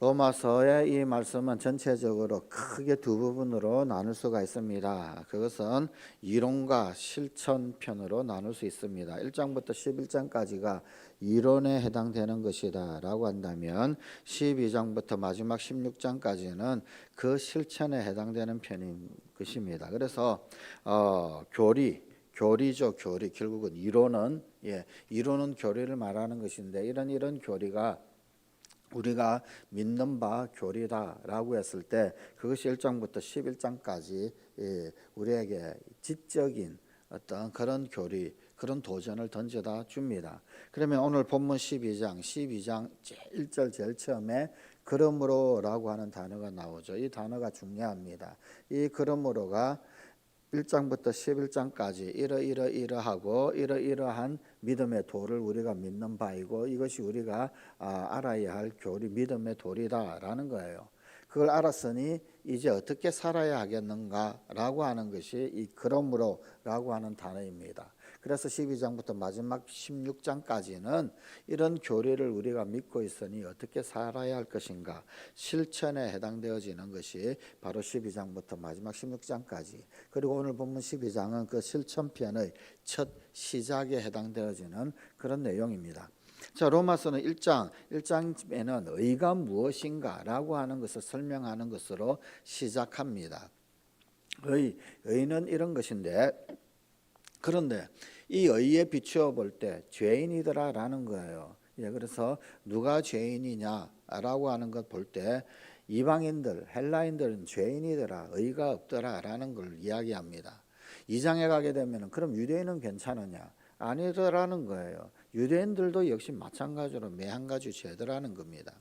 로마서의 이 말씀은 전체적으로 크게 두 부분으로 나눌 수가 있습니다. 그것은 이론과 실천 편으로 나눌 수 있습니다. 1장부터 11장까지가 이론에 해당되는 것이다 라고 한다면 12장부터 마지막 16장까지는 그 실천에 해당되는 편인 것입니다. 그래서 어, 교리 교리죠 교리 결국은 이론은 예 이론은 교리를 말하는 것인데 이런 이런 교리가 우리가 믿는 바 교리다라고 했을 때 그것이 1장부터 11장까지 예, 우리에게 지적인 어떤 그런 교리 그런 도전을 던져다 줍니다. 그러면 오늘 본문 12장 12장 제일 절 제일 처음에 그러므로라고 하는 단어가 나오죠. 이 단어가 중요합니다. 이 그러므로가 1장부터 11장까지 이러이러 이러하고 이러이러한 믿음의 도를 우리가 믿는 바이고 이것이 우리가 아, 알아야 할 교리 믿음의 도리다라는 거예요. 그걸 알았으니 이제 어떻게 살아야 하겠는가라고 하는 것이 이 그러므로라고 하는 단어입니다. 그래서 12장부터 마지막 16장까지는 이런 교리를 우리가 믿고 있으니 어떻게 살아야 할 것인가 실천에 해당되어지는 것이 바로 12장부터 마지막 16장까지 그리고 오늘 본문 12장은 그 실천편의 첫 시작에 해당되어지는 그런 내용입니다. 자 로마서는 1장 1장에는 의가 무엇인가라고 하는 것을 설명하는 것으로 시작합니다. 의 의는 이런 것인데 그런데 이 의에 비추어 볼 때 죄인이더라라는 거예요. 예, 그래서 누가 죄인이냐라고 하는 것 볼 때 이방인들, 헬라인들은 죄인이더라, 의가 없더라라는 걸 이야기합니다. 이 장에 가게 되면 그럼 유대인은 괜찮으냐? 아니더라는 거예요. 유대인들도 역시 마찬가지로 매한 가지 죄더라는 겁니다.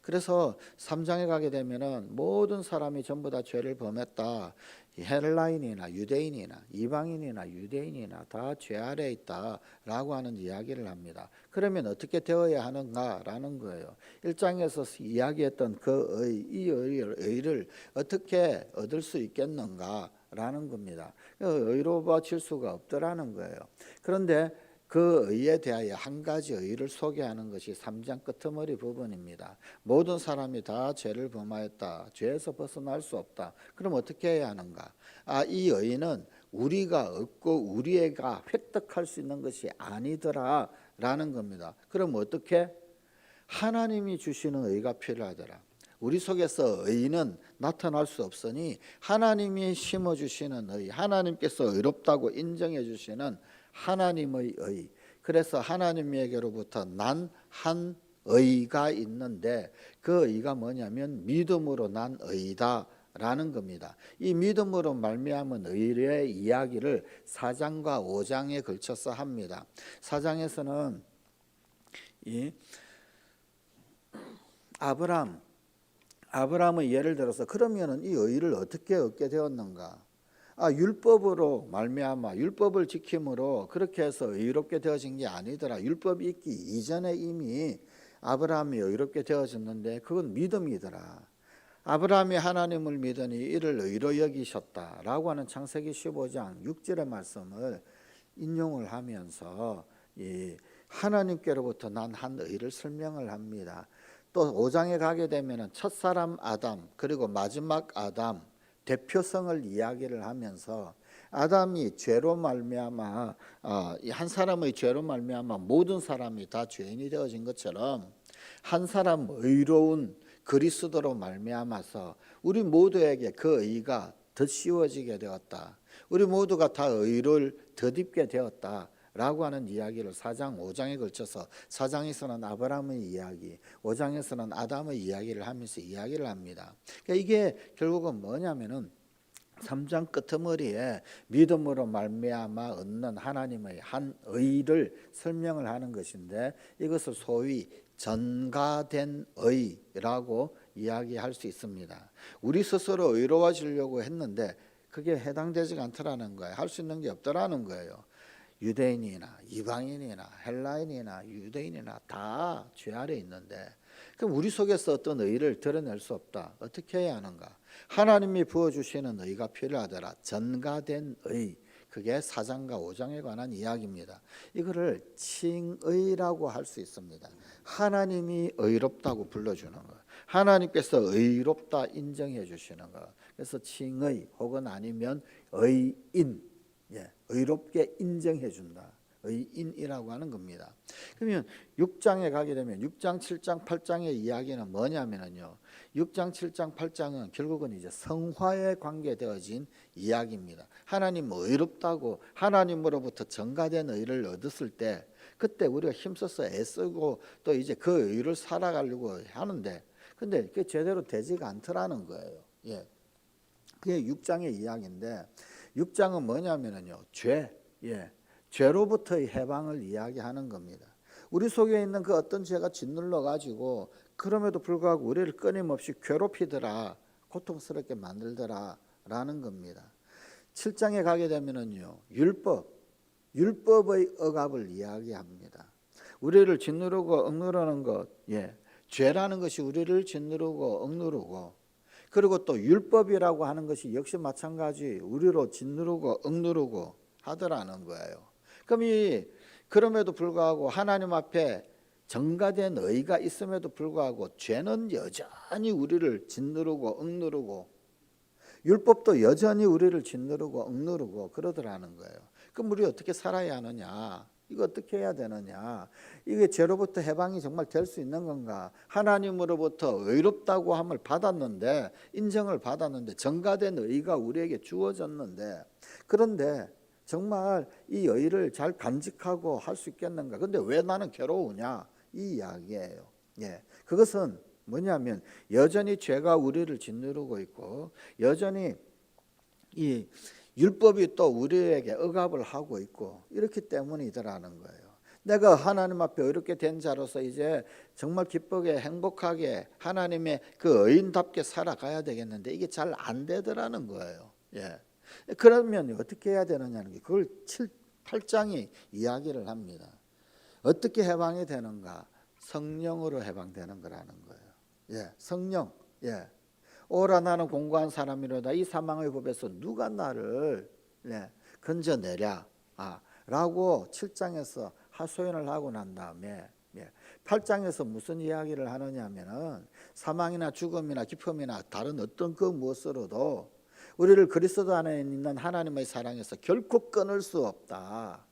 그래서 3장에 가게 되면은 모든 사람이 전부 다 죄를 범했다. 헬라인이나 유대인이나 이방인이나 유대인이나 다 죄 아래 있다라고 하는 이야기를 합니다. 그러면 어떻게 되어야 하는가라는 거예요. 1장에서 이야기했던 그 의, 이 의를, 의를 어떻게 얻을 수 있겠는가라는 겁니다. 의로워질 수가 없더라는 거예요. 그런데 그 의에 대하여 한 가지 의를 소개하는 것이 3장 끝머리 부분입니다. 모든 사람이 다 죄를 범하였다. 죄에서 벗어날 수 없다. 그럼 어떻게 해야 하는가? 아, 이 의는 우리가 얻고 우리가 획득할 수 있는 것이 아니더라라는 겁니다. 그럼 어떻게? 하나님이 주시는 의가 필요하더라. 우리 속에서 의는 나타날 수 없으니 하나님이 심어 주시는 의, 하나님께서 의롭다고 인정해 주시는 하나님의 의. 그래서 하나님에게로부터 난 한 의가 있는데 그 의가 뭐냐면 믿음으로 난 의다 라는 겁니다. 이 믿음으로 말미암은 의의 이야기를 4장과 5장에 걸쳐서 합니다. 4장에서는 이 아브람 아브라함의 예를 들어서 그러면은 이 의를 어떻게 얻게 되었는가? 아 율법으로 말미암아 율법을 지킴으로 그렇게 해서 의롭게 되어진 게 아니더라. 율법이 있기 이전에 이미 아브라함이 의롭게 되어졌는데 그건 믿음이더라. 아브라함이 하나님을 믿으니 이를 의로 여기셨다라고 하는 창세기 15장 6절의 말씀을 인용을 하면서 이 하나님께로부터 난 한 의를 설명을 합니다. 또 5장에 가게 되면은 첫 사람 아담 그리고 마지막 아담 대표성을 이야기를 하면서 아담이 죄로 말미암아 어, 한 사람의 죄로 말미암아 모든 사람이 다 죄인이 되어진 것처럼 한 사람 의로운 그리스도로 말미암아서 우리 모두에게 그 의가 더 씌워지게 되었다. 우리 모두가 다 의를 덧입게 되었다. 라고 하는 이야기를 4장 5장에 걸쳐서 4장에서는 아브라함의 이야기, 5장에서는 아담의 이야기를 하면서 이야기를 합니다. 그러니까 이게 결국은 뭐냐면은 3장 끄트머리에 믿음으로 말미암아 얻는 하나님의 한 의를 설명을 하는 것인데 이것을 소위 전가된 의라고 이야기할 수 있습니다. 우리 스스로 의로워지려고 했는데 그게 해당되지가 않더라는 거예요. 할 수 있는 게 없더라는 거예요. 유대인이나 이방인이나 헬라인이나 유대인이나 다 죄 아래 있는데 그럼 우리 속에서 어떤 의를 드러낼 수 없다. 어떻게 해야 하는가? 하나님이 부어 주시는 의가 필요하더라. 전가된 의. 그게 4장과 5장에 관한 이야기입니다. 이거를 칭의라고 할 수 있습니다. 하나님이 의롭다고 불러주는 거예요. 하나님께서 의롭다 인정해 주시는 것. 그래서 칭의 혹은 아니면 의인, 예, 의롭게 인정해 준다. 의인이라고 하는 겁니다. 그러면 6장에 가게 되면 6장, 7장, 8장의 이야기는 뭐냐면요. 6장, 7장, 8장은 결국은 이제 성화에 관계되어진 이야기입니다. 하나님 의롭다고 하나님으로부터 전가된 의를 얻었을 때 그때 우리가 힘써서 애쓰고 또 이제 그 의를 살아가려고 하는데 근데 그게 제대로 되지가 않더라는 거예요. 예. 그게 6장의 이야기인데 6장은 뭐냐면은요. 죄. 예. 죄로부터의 해방을 이야기하는 겁니다. 우리 속에 있는 그 어떤 죄가 짓눌러 가지고 그럼에도 불구하고 우리를 끊임없이 괴롭히더라. 고통스럽게 만들더라라는 겁니다. 7장에 가게 되면은요. 율법 율법의 억압을 이야기합니다. 우리를 짓누르고 억누르는 것, 예, 죄라는 것이 우리를 짓누르고 억누르고, 그리고 또 율법이라고 하는 것이 역시 마찬가지 우리로 짓누르고 억누르고 하더라는 거예요. 그럼 이 그럼에도 불구하고 하나님 앞에 정가된 의가 있음에도 불구하고 죄는 여전히 우리를 짓누르고 억누르고 율법도 여전히 우리를 짓누르고 억누르고 그러더라는 거예요. 그럼 우리 어떻게 살아야 하느냐? 이거 어떻게 해야 되느냐? 이게 죄로부터 해방이 정말 될 수 있는 건가? 하나님으로부터 의롭다고 함을 받았는데 인정을 받았는데 정가된 의가 우리에게 주어졌는데 그런데 정말 이 의를 잘 간직하고 할 수 있겠는가? 근데 왜 나는 괴로우냐? 이 이야기예요. 예. 그것은 뭐냐면 여전히 죄가 우리를 짓누르고 있고 여전히 이 율법이 또 우리에게 억압을 하고 있고 이렇기 때문이더라는 거예요. 내가 하나님 앞에 이렇게 된 자로서 이제 정말 기쁘게 행복하게 하나님의 그 의인답게 살아가야 되겠는데 이게 잘 안 되더라는 거예요. 예. 그러면 어떻게 해야 되느냐는 게 그걸 7, 8장이 이야기를 합니다. 어떻게 해방이 되는가? 성령으로 해방되는 거라는 거예요. 예, 성령. 예. 오라 나는 공고한 사람이로다 이 사망의 법에서 누가 나를 예, 건져내랴 아, 라고 7장에서 하소연을 하고 난 다음에 예, 8장에서 무슨 이야기를 하느냐면은 사망이나 죽음이나 기쁨이나 다른 어떤 그 무엇으로도 우리를 그리스도 안에 있는 하나님의 사랑에서 결코 끊을 수 없다.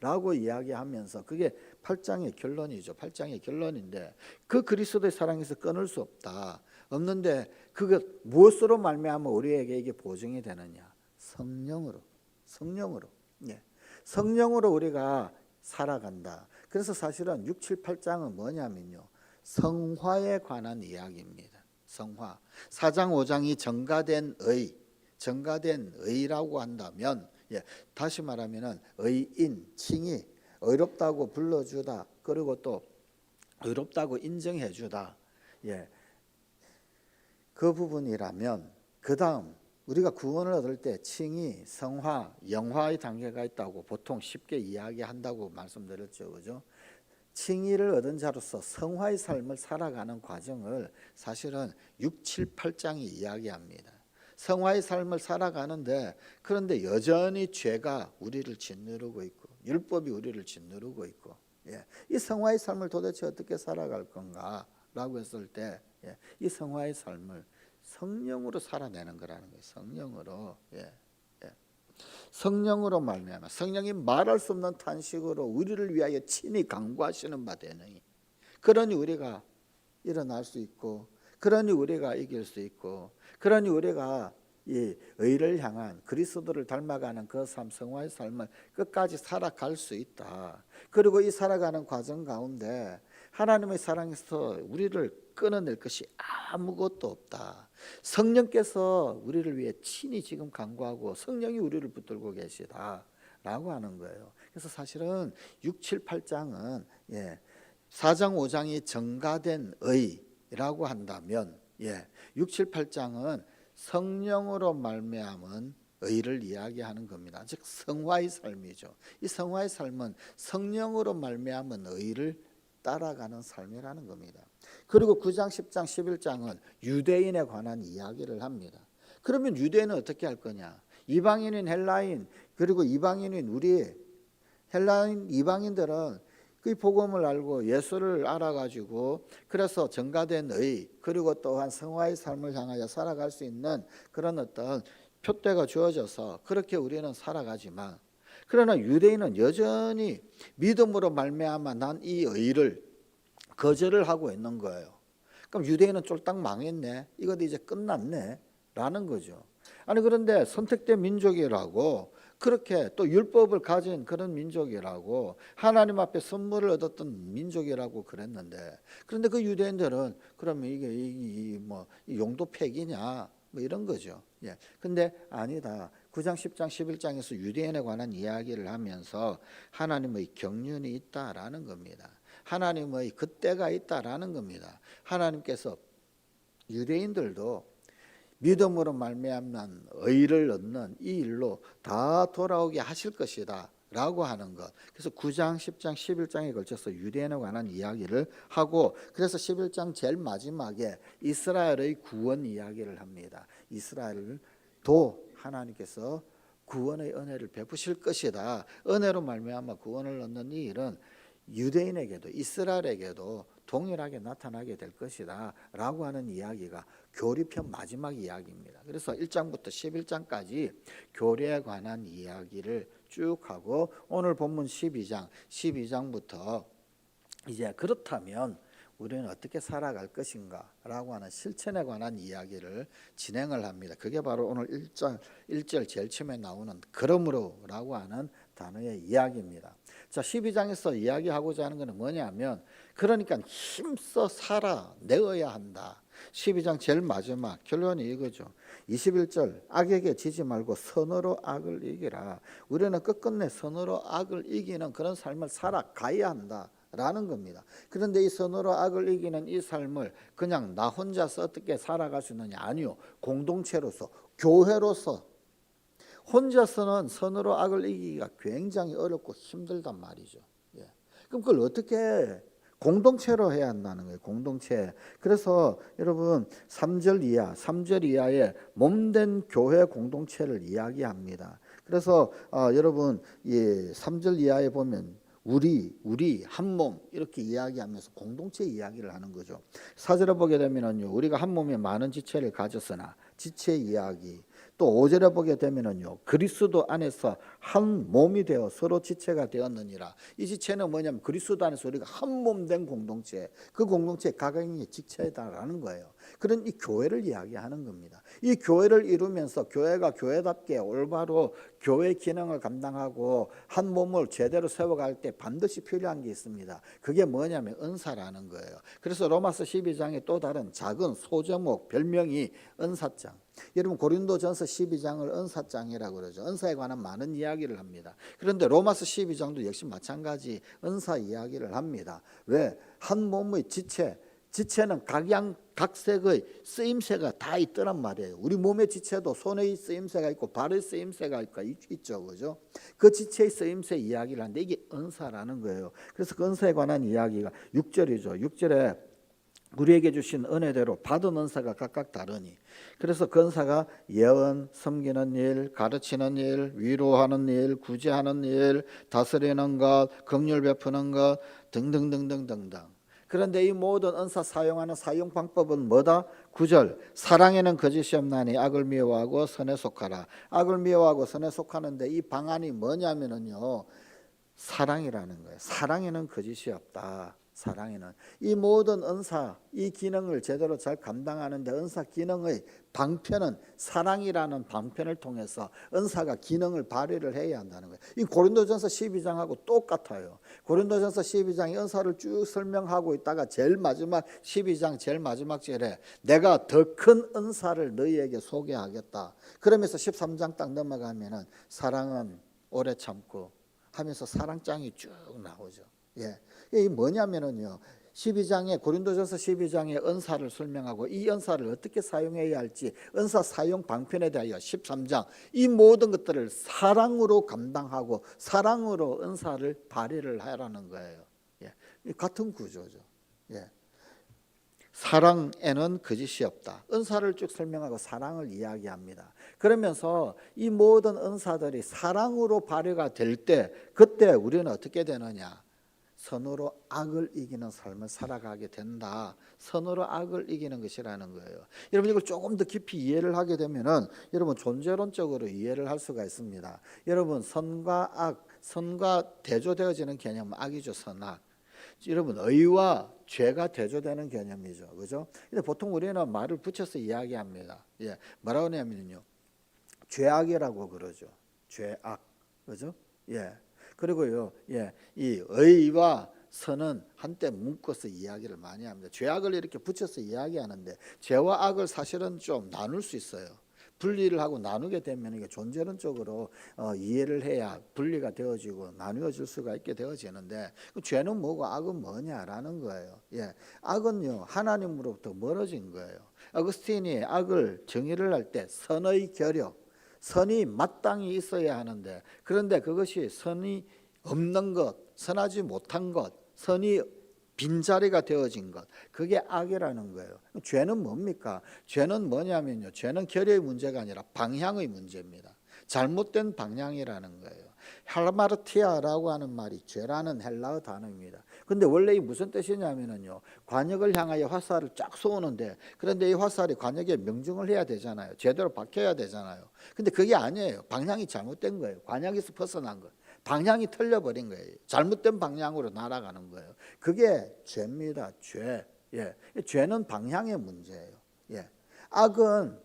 라고 이야기하면서 그게 8장의 결론이죠. 8장의 결론인데 그 그리스도의 사랑에서 끊을 수 없다. 없는데 그것 무엇으로 말미암아 우리에게 이게 보증이 되느냐? 성령으로. 성령으로. 예. 성령으로 우리가 살아간다. 그래서 사실은 6, 7, 8장은 뭐냐면요. 성화에 관한 이야기입니다. 성화. 4장, 5장이 정가된 의, 정가된 의라고 한다면 예, 다시 말하면은 의인, 칭이 의롭다고 불러주다. 그리고 또 의롭다고 인정해주다. 예, 그 부분이라면 그 다음 우리가 구원을 얻을 때 칭이 성화, 영화의 단계가 있다고 보통 쉽게 이야기한다고 말씀드렸죠, 그죠? 칭의를 얻은 자로서 성화의 삶을 살아가는 과정을 사실은 6, 7, 8장이 이야기합니다. 성화의 삶을 살아가는데 그런데 여전히 죄가 우리를 짓누르고 있고 율법이 우리를 짓누르고 있고 예. 이 성화의 삶을 도대체 어떻게 살아갈 건가라고 했을 때 예. 이 성화의 삶을 성령으로 살아내는 거라는 거예요. 성령으로 예. 예. 성령으로 말미암아 성령이 말할 수 없는 탄식으로 우리를 위하여 친히 강구하시는 바 되니 그러니 우리가 일어날 수 있고 그러니 우리가 이길 수 있고 그러니 우리가 이 의를 향한 그리스도를 닮아가는 그 삶, 성화의 삶을 끝까지 살아갈 수 있다. 그리고 이 살아가는 과정 가운데 하나님의 사랑에서 우리를 끊어낼 것이 아무것도 없다. 성령께서 우리를 위해 친히 지금 강구하고 성령이 우리를 붙들고 계시다. 라고 하는 거예요. 그래서 사실은 6, 7, 8장은 예, 4장, 5장이 정가된 의라고 한다면 예, 6, 7, 8장은 성령으로 말미암은 의를 이야기하는 겁니다. 즉 성화의 삶이죠. 이 성화의 삶은 성령으로 말미암은 의를 따라가는 삶이라는 겁니다. 그리고 9장, 10장, 11장은 유대인에 관한 이야기를 합니다. 그러면 유대인은 어떻게 할 거냐? 이방인인 헬라인 그리고 이방인인 우리 헬라인 이방인들은 그 복음을 알고 예수를 알아가지고 그래서 정가된 의 그리고 또한 성화의 삶을 향하여 살아갈 수 있는 그런 어떤 표대가 주어져서 그렇게 우리는 살아가지만 그러나 유대인은 여전히 믿음으로 말미암아 난 이 의를 거절을 하고 있는 거예요. 그럼 유대인은 쫄딱 망했네. 이것도 이제 끝났네. 라는 거죠. 아니 그런데 선택된 민족이라고 그렇게 또 율법을 가진 그런 민족이라고 하나님 앞에 선물을 얻었던 민족이라고 그랬는데 그런데 그 유대인들은 그러면 이게 이뭐 용도 폐기냐 뭐 이런 거죠. 예. 근데 아니다. 9장, 10장, 11장에서 유대인에 관한 이야기를 하면서 하나님의 경륜이 있다라는 겁니다. 하나님의 그때가 있다라는 겁니다. 하나님께서 유대인들도 믿음으로 말미암는 의를 얻는 이 일로 다 돌아오게 하실 것이다. 라고 하는 것. 그래서 9장, 10장, 11장에 걸쳐서 유대인에 관한 이야기를 하고 그래서 11장 제일 마지막에 이스라엘의 구원 이야기를 합니다. 이스라엘도 하나님께서 구원의 은혜를 베푸실 것이다. 은혜로 말미암아 구원을 얻는 이 일은 유대인에게도 이스라엘에게도 동일하게 나타나게 될 것이다. 라고 하는 이야기가 교리편 마지막 이야기입니다. 그래서 1장부터 11장까지 교리에 관한 이야기를 쭉 하고 오늘 본문 12장, 12장부터 이제 그렇다면 우리는 어떻게 살아갈 것인가 라고 하는 실천에 관한 이야기를 진행을 합니다. 그게 바로 오늘 1절 1절 제일 처음에 나오는 그러므로 라고 하는 단어의 이야기입니다. 자, 12장에서 이야기하고자 하는 것은 뭐냐면 그러니까 힘써 살아 내어야 한다. 12장 제일 마지막 결론이 이거죠. 21절 악에게 지지 말고 선으로 악을 이기라. 우리는 끝끝내 선으로 악을 이기는 그런 삶을 살아가야 한다. 라는 겁니다. 그런데 이 선으로 악을 이기는 이 삶을 그냥 나 혼자서 어떻게 살아갈 수 있느냐? 아니요. 공동체로서, 교회로서 혼자서는 선으로 악을 이기기가 굉장히 어렵고 힘들단 말이죠. 예. 그럼 그걸 어떻게 해? 공동체로 해야 한다는 거예요. 공동체. 그래서 여러분 3절 이하, 3절 이하의 몸된 교회 공동체를 이야기합니다. 그래서 어, 여러분 이 3절 이하에 보면 우리 우리 한 몸 이렇게 이야기하면서 공동체 이야기를 하는 거죠. 사절에 보게 되면은요. 우리가 한 몸에 많은 지체를 가졌으나 지체 이야기 또 5절에 보게 되면은요. 그리스도 안에서 한 몸이 되어 서로 지체가 되었느니라. 이 지체는 뭐냐면 그리스도 안에서 우리가 한 몸 된 공동체. 그 공동체 각각의 지체다라는 거예요. 그런 이 교회를 이야기하는 겁니다. 이 교회를 이루면서 교회가 교회답게 올바로 교회 기능을 감당하고 한 몸을 제대로 세워갈 때 반드시 필요한 게 있습니다. 그게 뭐냐면 은사라는 거예요. 그래서 로마서 12장에 또 다른 작은 소제목 별명이 은사장. 여러분 고린도전서 12장을 은사장이라고 그러죠. 은사에 관한 많은 이야기를 합니다. 그런데 로마서 12장도 역시 마찬가지 은사 이야기를 합니다. 왜? 한 몸의 지체 지체는 각양 각색의 쓰임새가 다 있더란 말이에요. 우리 몸의 지체도 손의 쓰임새가 있고 발의 쓰임새가 있죠, 그죠? 그 지체의 쓰임새 이야기를 하는데 이게 은사라는 거예요. 그래서 그 은사에 관한 이야기가 6절이죠. 6절에 우리에게 주신 은혜대로 받은 은사가 각각 다르니 그래서 그 은사가 예언, 섬기는 일, 가르치는 일, 위로하는 일, 구제하는 일, 다스리는 것, 긍휼 베푸는 것 등등등등등등 그런데 이 모든 은사 사용하는 사용 방법은 뭐다? 구절 사랑에는 거짓이 없나니 악을 미워하고 선에 속하라. 악을 미워하고 선에 속하는데 이 방안이 뭐냐면은요. 사랑이라는 거예요. 사랑에는 거짓이 없다. 사랑에는 이 모든 은사 이 기능을 제대로 잘 감당하는데 은사 기능의 방편은 사랑이라는 방편을 통해서 은사가 기능을 발휘를 해야 한다는 거예요. 이 고린도전서 12장하고 똑같아요. 고린도전서 12장이 은사를 쭉 설명하고 있다가 제일 마지막 12장 제일 마지막 절에 내가 더 큰 은사를 너희에게 소개하겠다. 그러면서 13장 딱 넘어가면은 사랑은 오래 참고 하면서 사랑장이 쭉 나오죠. 예. 이게 뭐냐면은요. 12장에 고린도전서 12장의 은사를 설명하고 이 은사를 어떻게 사용해야 할지 은사 사용 방편에 대하여 13장 이 모든 것들을 사랑으로 감당하고 사랑으로 은사를 발휘를 하라는 거예요. 예. 같은 구조죠. 예. 사랑에는 거짓이 없다. 은사를 쭉 설명하고 사랑을 이야기합니다. 그러면서 이 모든 은사들이 사랑으로 발휘가 될 때 그때 우리는 어떻게 되느냐? 선으로 악을 이기는 삶을 살아가게 된다. 선으로 악을 이기는 것이라는 거예요. 여러분 이걸 조금 더 깊이 이해를 하게 되면은 여러분 존재론적으로 이해를 할 수가 있습니다. 여러분 선과 악, 선과 대조되어지는 개념은 악이죠, 선악. 여러분 의와 죄가 대조되는 개념이죠, 그죠? 근데 보통 우리는 말을 붙여서 이야기합니다. 예, 뭐라고 하냐면요, 죄악이라고 그러죠. 죄악, 그죠? 예. 그리고요, 예, 이 의와 선은 한때 묶어서 이야기를 많이 합니다. 죄악을 이렇게 붙여서 이야기하는데 죄와 악을 사실은 좀 나눌 수 있어요. 분리를 하고 나누게 되면 이게 존재론적으로 어, 이해를 해야 분리가 되어지고 나누어질 수가 있게 되어지는데 그 죄는 뭐고 악은 뭐냐라는 거예요. 예, 악은요 하나님으로부터 멀어진 거예요. 어거스틴이 악을 정의를 할 때 선의 결여, 선이 마땅히 있어야 하는데 그런데 그것이 선이 없는 것, 선하지 못한 것, 선이 빈자리가 되어진 것 그게 악이라는 거예요. 죄는 뭡니까? 죄는 뭐냐면요. 죄는 결여의 문제가 아니라 방향의 문제입니다. 잘못된 방향이라는 거예요. 헬마르티아라고 하는 말이 죄라는 헬라어 단어입니다. 근데 원래 이 무슨 뜻이냐면은요. 관역을 향하여 화살을 쫙 쏘는데 그런데 이 화살이 관역에 명중을 해야 되잖아요. 제대로 박혀야 되잖아요. 근데 그게 아니에요. 방향이 잘못된 거예요. 관역에서 벗어난 것. 방향이 틀려버린 거예요. 잘못된 방향으로 날아가는 거예요. 그게 죄입니다. 죄. 예. 죄는 방향의 문제예요. 예. 악은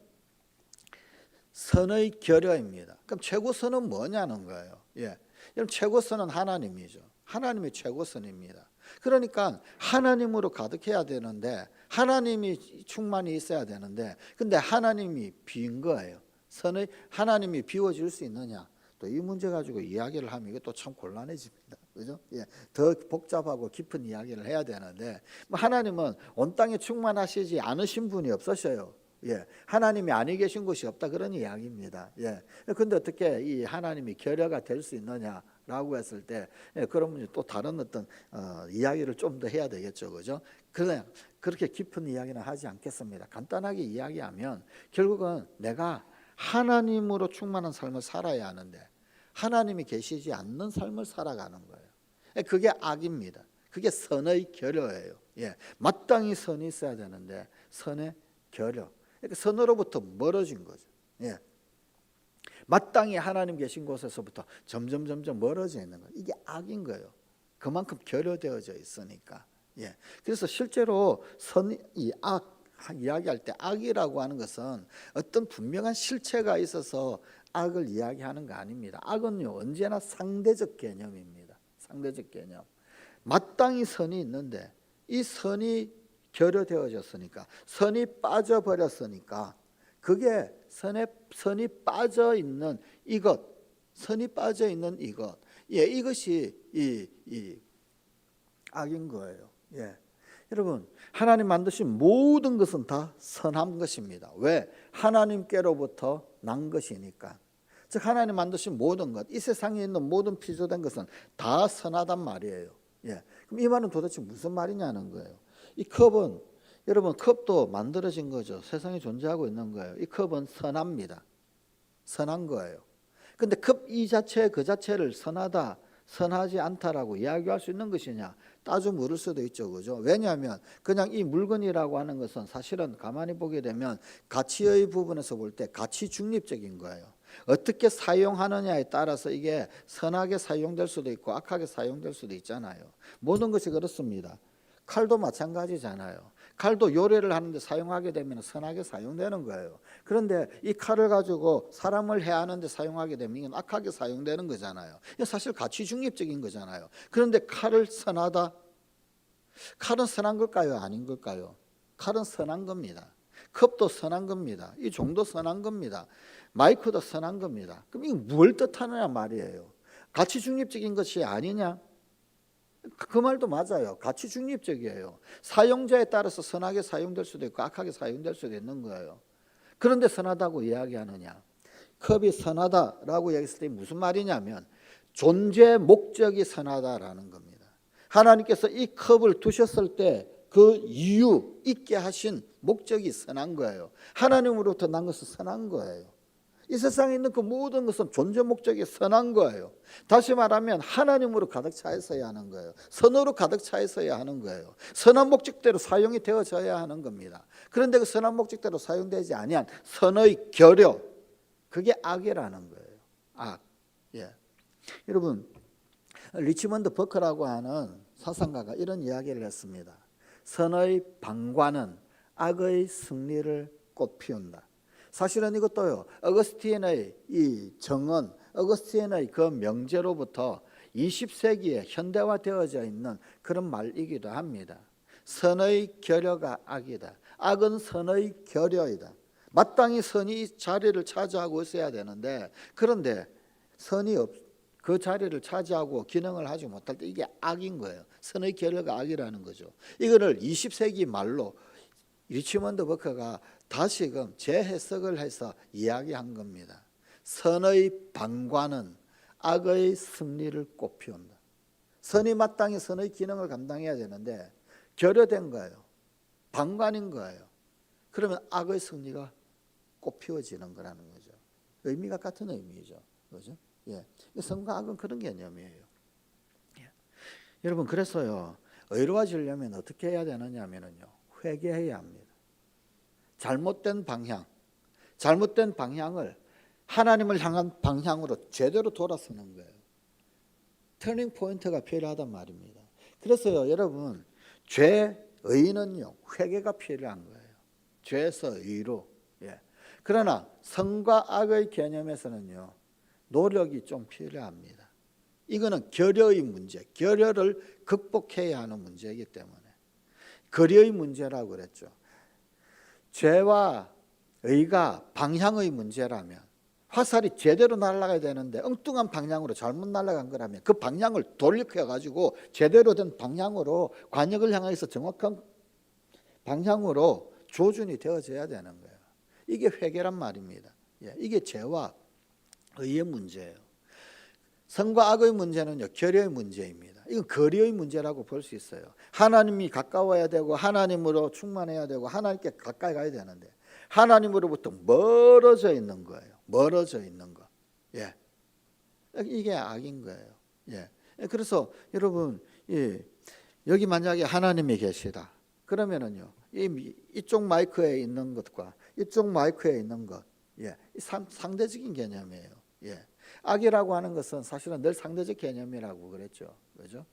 선의 결여입니다. 그럼 최고선은 뭐냐는 거예요. 예. 여러분 최고선은 하나님이죠. 하나님이 최고선입니다. 그러니까 하나님으로 가득해야 되는데 하나님이 충만히 있어야 되는데 근데 하나님이 빈 거예요. 선의 하나님이 비워질 수 있느냐? 또 이 문제 가지고 이야기를 하면 이게 또 참 곤란해집니다. 그죠? 예. 더 복잡하고 깊은 이야기를 해야 되는데 뭐 하나님은 온 땅에 충만하시지 않으신 분이 없으셔요. 예. 하나님이 아니 계신 곳이 없다 그런 이야기입니다. 예. 근데 어떻게 이 하나님이 결여가 될 수 있느냐 라고 했을 때 예, 그러면 또 다른 어떤 어, 이야기를 좀 더 해야 되겠죠. 그죠? 그냥 그렇게 깊은 이야기는 하지 않겠습니다. 간단하게 이야기하면 결국은 내가 하나님으로 충만한 삶을 살아야 하는데 하나님이 계시지 않는 삶을 살아가는 거예요. 예, 그게 악입니다. 그게 선의 결여예요. 예, 마땅히 선이 있어야 되는데 선의 결여. 그러니까 선으로부터 멀어진 거죠. 예. 마땅히 하나님 계신 곳에서부터 점점 점점 멀어져 있는 거. 이게 악인 거예요. 그만큼 결여되어져 있으니까. 예. 그래서 실제로 선 이 악 이야기할 때 악이라고 하는 것은 어떤 분명한 실체가 있어서 악을 이야기하는 거 아닙니다. 악은요 언제나 상대적 개념입니다. 상대적 개념. 마땅히 선이 있는데 이 선이 결여되어졌으니까 선이 빠져버렸으니까 그게 선에 선이 빠져 있는 이것, 선이 빠져 있는 이것, 예 이것이 이, 이 악인 거예요. 예. 여러분 하나님 만드신 모든 것은 다 선한 것입니다. 왜? 하나님께로부터 난 것이니까. 즉 하나님 만드신 모든 것, 이 세상에 있는 모든 피조된 것은 다 선하단 말이에요. 예. 그럼 이 말은 도대체 무슨 말이냐는 거예요. 이 컵은 여러분 컵도 만들어진 거죠. 세상에 존재하고 있는 거예요. 이 컵은 선합니다. 선한 거예요. 근데 컵 이 자체 그 자체를 선하다, 선하지 않다라고 이야기할 수 있는 것이냐? 따져 물을 수도 있죠. 그죠? 왜냐하면 그냥 이 물건이라고 하는 것은 사실은 가만히 보게 되면 가치의 부분에서 볼 때 가치 중립적인 거예요. 어떻게 사용하느냐에 따라서 이게 선하게 사용될 수도 있고 악하게 사용될 수도 있잖아요. 모든 것이 그렇습니다. 칼도 마찬가지잖아요. 칼도 요리를 하는데 사용하게 되면 선하게 사용되는 거예요. 그런데 이 칼을 가지고 사람을 해하는데 사용하게 되면 이건 악하게 사용되는 거잖아요. 사실 가치 중립적인 거잖아요. 그런데 칼을 선하다? 칼은 선한 걸까요? 아닌 걸까요? 칼은 선한 겁니다. 컵도 선한 겁니다. 이 종도 선한 겁니다. 마이크도 선한 겁니다. 그럼 이게 뭘 뜻하느냐 말이에요. 가치 중립적인 것이 아니냐? 그 말도 맞아요. 가치 중립적이에요. 사용자에 따라서 선하게 사용될 수도 있고 악하게 사용될 수도 있는 거예요. 그런데 선하다고 이야기하느냐? 컵이 선하다라고 얘기했을 때 무슨 말이냐면 존재 목적이 선하다라는 겁니다. 하나님께서 이 컵을 두셨을 때 그 이유 있게 하신 목적이 선한 거예요. 하나님으로부터 난 것은 선한 거예요. 이 세상에 있는 그 모든 것은 존재 목적이 선한 거예요. 다시 말하면 하나님으로 가득 차 있어야 하는 거예요. 선으로 가득 차 있어야 하는 거예요. 선한 목적대로 사용이 되어져야 하는 겁니다. 그런데 그 선한 목적대로 사용되지 아니한 선의 결여 그게 악이라는 거예요. 악. 예. 여러분 리치먼드 버커라고 하는 사상가가 이런 이야기를 했습니다. 선의 방관은 악의 승리를 꽃피운다. 사실은 이것도요. 어거스틴의 이 정언, 어거스틴의 그 명제로부터 20세기에 현대화되어져 있는 그런 말이기도 합니다. 선의 결여가 악이다. 악은 선의 결여이다. 마땅히 선이 자리를 차지하고 있어야 되는데 그런데 선이 없, 그 자리를 차지하고 기능을 하지 못할 때 이게 악인 거예요. 선의 결여가 악이라는 거죠. 이거를 20세기 말로 리치먼드 버커가 다시금 재해석을 해서 이야기한 겁니다. 선의 방관은 악의 승리를 꽃피운다. 선이 마땅히 선의 기능을 감당해야 되는데 결여된 거예요. 방관인 거예요. 그러면 악의 승리가 꽃피워지는 거라는 거죠. 의미가 같은 의미죠. 그죠? 예. 선과 악은 그런 개념이에요. 예. 여러분 그래서요. 의로워지려면 어떻게 해야 되느냐 면요. 회개해야 합니다. 잘못된 방향, 잘못된 방향을 하나님을 향한 방향으로 제대로 돌아서는 거예요. 터닝 포인트가 필요하단 말입니다. 그래서요, 여러분, 죄 의는요, 회개가 필요한 거예요. 죄에서 의로. 예. 그러나 성과 악의 개념에서는요, 노력이 좀 필요합니다. 이거는 결여의 문제, 결여를 극복해야 하는 문제이기 때문에 거리의 문제라고 그랬죠. 죄와 의가 방향의 문제라면 화살이 제대로 날아가야 되는데 엉뚱한 방향으로 잘못 날아간 거라면 그 방향을 돌이켜 가지고 제대로 된 방향으로 관역을 향해서 정확한 방향으로 조준이 되어져야 되는 거예요. 이게 회개란 말입니다. 예, 이게 죄와 의의 문제예요. 선과 악의 문제는요, 결여의 문제입니다. 이건 거리의 문제라고 볼 수 있어요. 하나님이 가까워야 되고 하나님으로 충만해야 되고 하나님께 가까이 가야 되는데 하나님으로부터 멀어져 있는 거예요. 멀어져 있는 거. 예. 이게 악인 거예요. 예. 그래서 여러분, 예. 여기 만약에 하나님이 계시다. 그러면은요, 이, 이쪽 마이크에 있는 것과 이쪽 마이크에 있는 것, 예. 상, 상대적인 개념이에요. 예. 악이라고 하는 것은 사실은 늘 상대적 개념이라고 그랬죠. 그죠?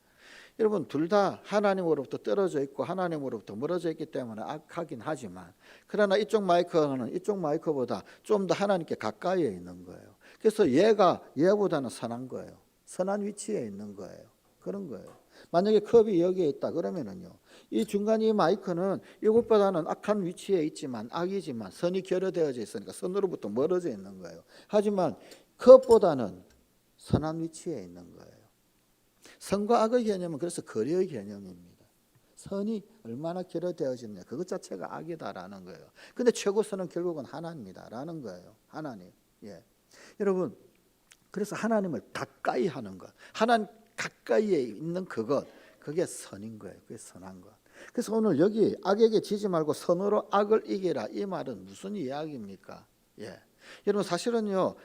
여러분 둘 다 하나님으로부터 떨어져 있고 하나님으로부터 멀어져 있기 때문에 악하긴 하지만 그러나 이쪽 마이크는 이쪽 마이크보다 좀 더 하나님께 가까이에 있는 거예요. 그래서 얘가 얘보다는 선한 거예요. 선한 위치에 있는 거예요. 그런 거예요. 만약에 컵이 여기에 있다 그러면은요. 이 중간 이 마이크는 이것보다는 악한 위치에 있지만 악이지만 선이 결여되어져 있으니까 선으로부터 멀어져 있는 거예요. 하지만 컵보다는 선한 위치에 있는 거예요. 선과 악의 개념은 그래서 거리의 개념입니다. 선이 얼마나 결여되어지느냐 그것 자체가 악이다라는 거예요. 근데 최고선은 결국은 하나님이다라는 거예요. 하나님. 예. 여러분 그래서 하나님을 가까이 하는 것, 하나님 가까이에 있는 그것, 그게 선인 거예요. 그게 선한 것. 그래서 오늘 여기 악에게 지지 말고 선으로 악을 이기라 이 말은 무슨 이야기입니까? 예. 여러분 사실은요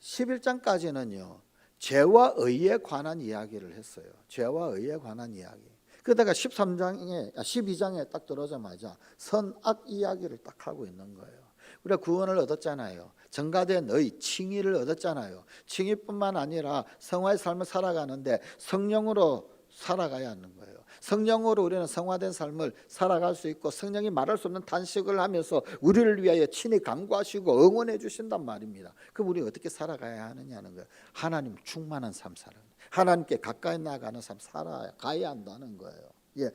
11장까지는요 죄와 의에 관한 이야기를 했어요. 죄와 의에 관한 이야기. 그러다가 13장에 12장에 딱 들어오자마자 선악 이야기를 딱 하고 있는 거예요. 우리가 구원을 얻었잖아요. 정가된 의 칭의를 얻었잖아요. 칭의뿐만 아니라 성화의 삶을 살아가는데 성령으로 살아가야 하는 거예요. 성령으로 우리는 성화된 삶을 살아갈 수 있고 성령이 말할 수 없는 단식을 하면서 우리를 위하여 친히 강구하시고 응원해 주신단 말입니다. 그럼 우리 어떻게 살아가야 하느냐는 거예요. 하나님 충만한 삶 살아. 하나님께 가까이 나가는 삶 살아가야 한다는 거예요. 예.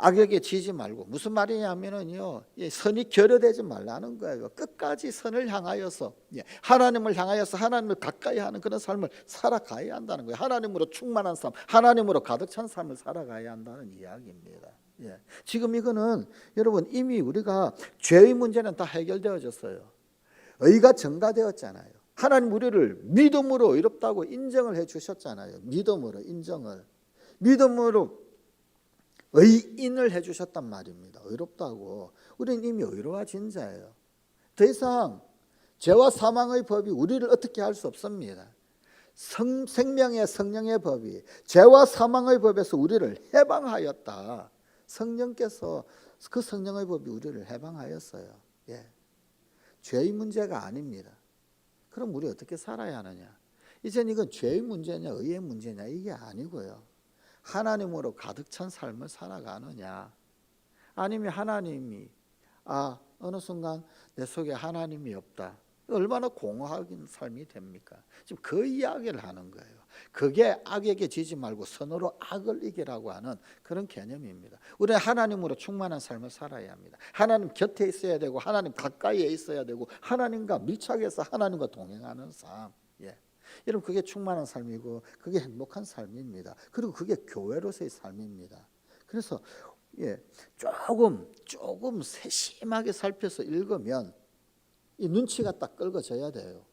악에게 지지 말고 무슨 말이냐면은요 예, 선이 결여되지 말라는 거예요. 끝까지 선을 향하여서 예, 하나님을 향하여서 하나님을 가까이 하는 그런 삶을 살아가야 한다는 거예요. 하나님으로 충만한 삶 하나님으로 가득 찬 삶을 살아가야 한다는 이야기입니다. 예, 지금 이거는 여러분 이미 우리가 죄의 문제는 다 해결되어졌어요. 의가 증가되었잖아요. 하나님 우리를 믿음으로 의롭다고 인정을 해 주셨잖아요. 믿음으로 인정을. 믿음으로 의인을 해주셨단 말입니다. 의롭다고. 우리는 이미 의로워진 자예요. 더 이상 죄와 사망의 법이 우리를 어떻게 할 수 없습니다. 성, 생명의 성령의 법이 죄와 사망의 법에서 우리를 해방하였다. 성령께서 그 성령의 법이 우리를 해방하였어요. 예. 죄의 문제가 아닙니다. 그럼 우리 어떻게 살아야 하느냐? 이젠 이건 죄의 문제냐, 의의 문제냐 이게 아니고요. 하나님으로 가득 찬 삶을 살아가느냐, 아니면 하나님이 아 어느 순간 내 속에 하나님이 없다. 얼마나 공허한 삶이 됩니까? 지금 그 이야기를 하는 거예요. 그게 악에게 지지 말고 선으로 악을 이기라고 하는 그런 개념입니다. 우리는 하나님으로 충만한 삶을 살아야 합니다. 하나님 곁에 있어야 되고 하나님 가까이에 있어야 되고 하나님과 밀착해서 하나님과 동행하는 삶. 예. 여러분 그게 충만한 삶이고 그게 행복한 삶입니다. 그리고 그게 교회로서의 삶입니다. 그래서 예, 조금 조금 세심하게 살펴서 읽으면 이 눈치가 딱 긁어져야 돼요.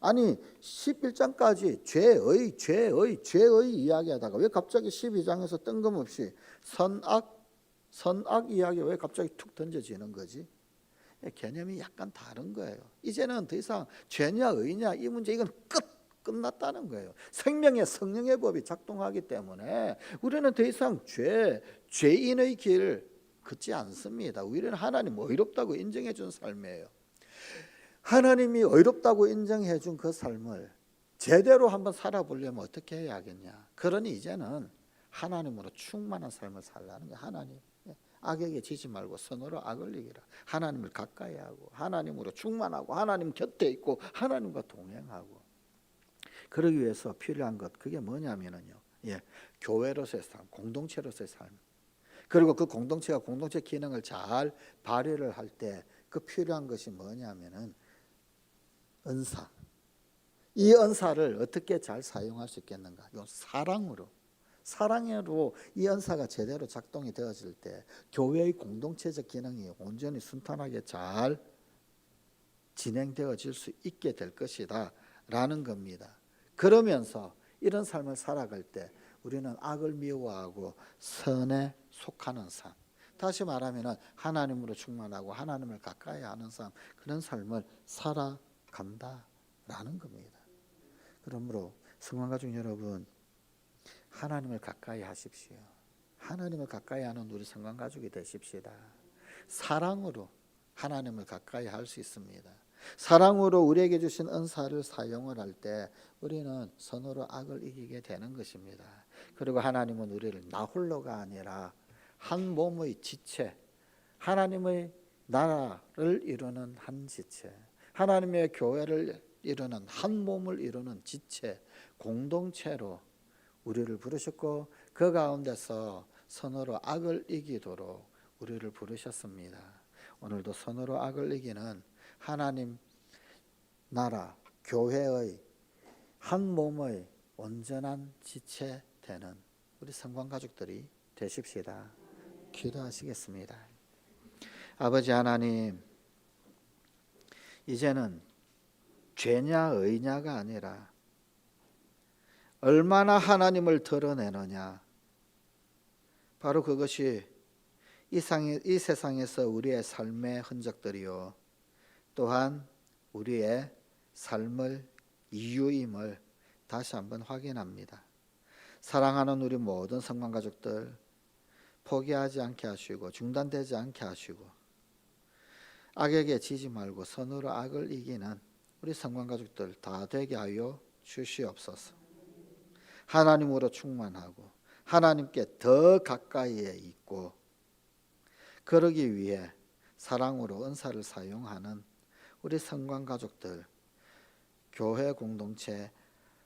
아니 11장까지 죄의 죄의 죄의 이야기하다가 왜 갑자기 12장에서 뜬금없이 선악 선악 이야기 왜 갑자기 툭 던져지는 거지? 예, 개념이 약간 다른 거예요. 이제는 더 이상 죄냐 의냐 이 문제 이건 끝 끝났다는 거예요. 생명의 성령의 법이 작동하기 때문에 우리는 더 이상 죄 죄인의 길 걷지 않습니다. 우리는 하나님 의롭다고 인정해 준 삶이에요. 하나님이 의롭다고 인정해 준 그 삶을 제대로 한번 살아보려면 어떻게 해야 하겠냐? 그러니 이제는 하나님으로 충만한 삶을 살라는 게 하나님. 예, 악에게 지지 말고 선으로 악을 이기라. 하나님을 가까이 하고 하나님으로 충만하고 하나님 곁에 있고 하나님과 동행하고 그러기 위해서 필요한 것 그게 뭐냐면은요. 예. 교회로서의 삶, 공동체로서의 삶. 그리고 그 공동체가 공동체 기능을 잘 발휘를 할 때 그 필요한 것이 뭐냐면은 은사. 이 은사를 어떻게 잘 사용할 수 있겠는가? 이건 사랑으로. 사랑으로 이 은사가 제대로 작동이 되어질 때 교회의 공동체적 기능이 온전히 순탄하게 잘 진행되어질 수 있게 될 것이다 라는 겁니다. 그러면서 이런 삶을 살아갈 때 우리는 악을 미워하고 선에 속하는 삶. 다시 말하면 하나님으로 충만하고 하나님을 가까이 하는 삶 그런 삶을 살아간다라는 겁니다. 그러므로 성만가족 여러분 하나님을 가까이 하십시오. 하나님을 가까이 하는 우리 성만가족이 되십시다. 사랑으로 하나님을 가까이 할 수 있습니다. 사랑으로 우리에게 주신 은사를 사용을 할 때 우리는 선으로 악을 이기게 되는 것입니다. 그리고 하나님은 우리를 나 홀로가 아니라 한 몸의 지체, 하나님의 나라를 이루는 한 지체, 하나님의 교회를 이루는 한 몸을 이루는 지체, 공동체로 우리를 부르셨고 그 가운데서 선으로 악을 이기도록 우리를 부르셨습니다. 오늘도 선으로 악을 이기는 하나님 나라 교회의 한 몸의 온전한 지체 되는 우리 성관 가족들이 되십시다. 기도하시겠습니다. 아버지 하나님 이제는 죄냐 의냐가 아니라 얼마나 하나님을 드러내느냐 바로 그것이 이, 세상에서 우리의 삶의 흔적들이요 또한 우리의 삶을 이유임을 다시 한번 확인합니다. 사랑하는 우리 모든 성만 가족들 포기하지 않게 하시고 중단되지 않게 하시고 악에게 지지 말고 선으로 악을 이기는 우리 성만 가족들 다 되게 하여 주시옵소서. 하나님으로 충만하고 하나님께 더 가까이에 있고 그러기 위해 사랑으로 은사를 사용하는 우리 성관 가족들 교회 공동체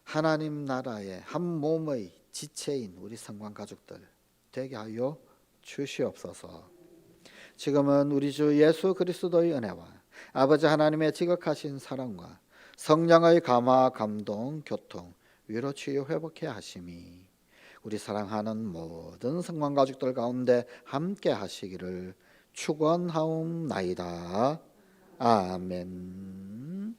하나님 나라의 한 몸의 지체인 우리 성관 가족들 되게 하여 주시옵소서. 지금은 우리 주 예수 그리스도의 은혜와 아버지 하나님의 지극하신 사랑과 성령의 감화 감동 교통 위로 치유 회복해 하심이 우리 사랑하는 모든 성관 가족들 가운데 함께 하시기를 축원하옵나이다. Amen.